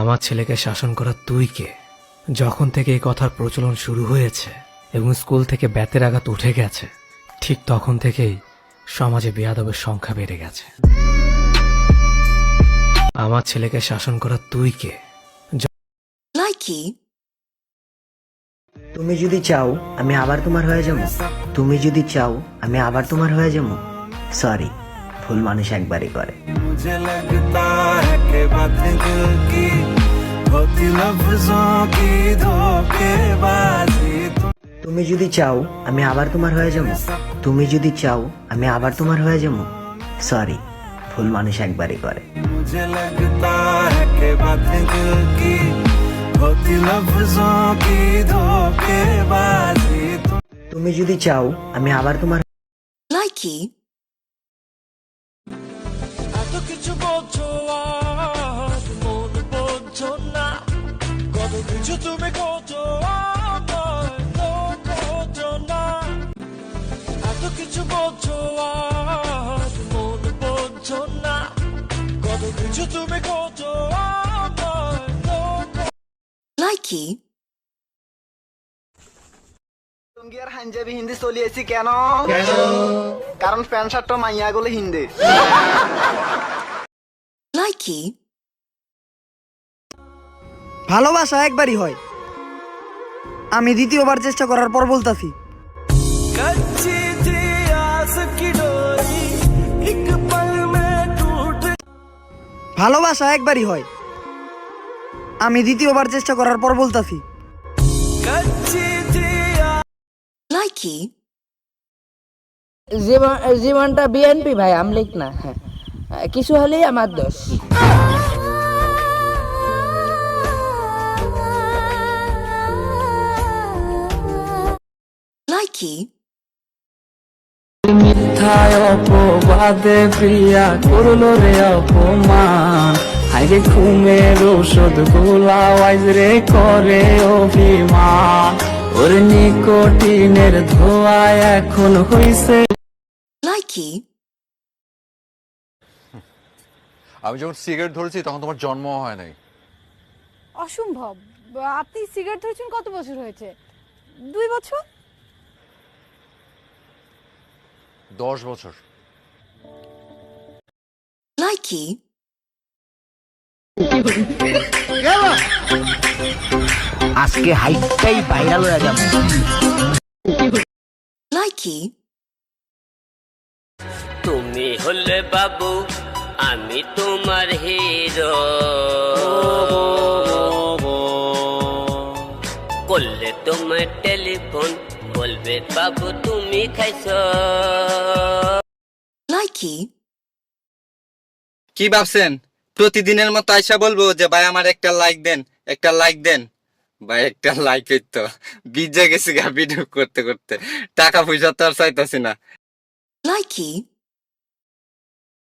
আমার ছেলেকে শাসন করা তুই কে? যখন থেকে এই কথার প্রচলন শুরু হয়েছে এবং স্কুল থেকে ব্যাতের আঘাত উঠে গেছে ঠিক তখন থেকেই সমাজে বেয়াদবের সংখ্যা বেড়ে গেছে। আমার ছেলেকে শাসন করা তুই কে. তুমি যদি চাও আমি আবার তোমার হয়ে যাব। তুমি যদি চাও আমি আবার তোমার হয়ে যাব। সরি ভুল মানুষ একবারই করে। मुझे लगता है कि बातें दिल की होती लफ्जों की धोखेबाजी तुम তুমি যদি চাও আমি আবার তোমার হয়ে যাবো তুমি যদি চাও আমি আবার তোমার হয়ে যাবো সরি ভুল মানুষ একবারই করে मुझे लगता है कि बातें दिल की होती लफ्जों की धोखेबाजी तुम তুমি যদি চাও আমি আবার তোমার Likey. কিছু বোঝো আর মন বোঝো না। কত কিছু তুমি তো বোঝো না। এত কিছু বোঝো আর মন বোঝো না। কত কিছু তুমি করছ আমায় তো Likey. লুঙ্গি আর হাঞ্জাবি হিন্দি চলিয়েছি কেন? কারণ প্যান্ট শার্টটা মাইয়া গুলো হয় কি? ভালোবাসা একবারই হয়। আমি দ্বিতীয়বার চেষ্টা করার পর বলতাছি। ভালোবাসা একবারই হয়। আমি দ্বিতীয়বার চেষ্টা করার পর বলতাছি। কি? জীবনটা বিএনপি ভাই আমলিক না হ্যাঁ। কিছু হলেই আমার দোষ Likey. মিথ্যায় অপবাদে প্রিয়া করল রে অপমান হাইরে ঘুমের ওষুধ গোলাওয়াইজ রে করে অভিমান ওর নিকোটিনের ধোয়া এখন হইছে Likey. আমি যখন সিগারেট ধরেছি তখন তোমার জন্ম হয় নাই। অসম্ভব। আপনি সিগারেট ধরেছেন কত বছর হয়েছে? দুই বছর? দশ বছর। Likey. আজকে হাইটটাই ভাইরাল হয়ে যাবে। Likey. তুমি হলে বাবু আমি তোমার হিরো। করলে তোমার টেলিফোন বলবে বাবু তুমি খাইছ। Likey. কি ভাবছেন? প্রতিদিনের মতো আইসা বলব যে ভাই আমার একটা লাইক দেন একটা লাইক দেন। ভাই একটা লাইক তো বিজে গেছি গা ভিডিও করতে করতে। টাকা পয়সা তো আর চাইতাছি না। Likey.